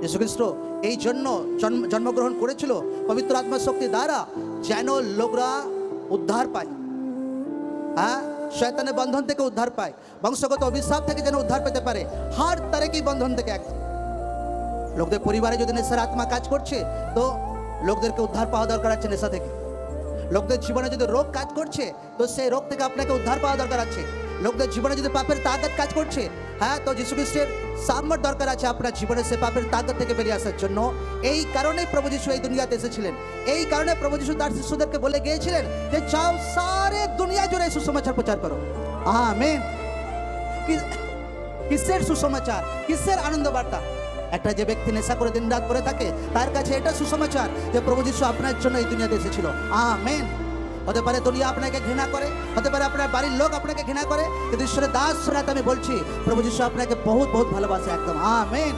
যীশুখ্রিস্ট এই জন্য জন্ম জন্মগ্রহণ করেছিল পবিত্র আত্মা শক্তি দ্বারা যেন লোকরা উদ্ধার পায়। হ্যাঁ? শয়তানের বন্ধন থেকে উদ্ধার পায়। বংশগত অভিশাপ থেকে যেন উদ্ধার পেতে পারে। হার তারেকি বন্ধন থেকে এক। লোকদের পরিবারে যদি নেশার আত্মা কাজ করছে, তো লোকদেরকে উদ্ধার পাওয়া দরকার আছে নেশা থেকে। লোকদের জীবনে যদি রোগ কাজ করছে, তো সেই রোগ থেকে আপনাকে উদ্ধার পাওয়া দরকার আছে। লোকদের জীবনে যদি পাপের তাগত কাজ করছে হ্যাঁ তো যীশু খ্রিস্টের সাম্যর দরকার আছে আপনার জীবনে সে পাপের তাগত থেকে বেরিয়ে আসার জন্য। এই কারণেই প্রভু যিশু এই দুনিয়াতে এসেছিলেন। এই কারণে প্রভু যিশু তার শিশুদেরকে বলে গিয়েছিলেন যে চাও সারে দুনিয়া জুড়ে সুসমাচার প্রচার করো। আমেন। কিসের সুসমাচার? কিসের আনন্দ বার্তা একটা যে ব্যক্তি নেশা করে দিন রাত করে থাকে, তার কাছে এটা সুসমাচার যে প্রভু যিশু আপনার জন্য এই দুনিয়াতে এসেছিল। আমেন। হতে পারে দুনিয়া আপনাকে ঘৃণা করে, হতে পারে আপনার বাড়ির লোক আপনাকে ঘৃণা করে, কিন্তু ঈশ্বরের দাস আমি বলছি, প্রভু যিশু আপনাকে বহুত বহুত ভালোবাসে একদম। আমেন।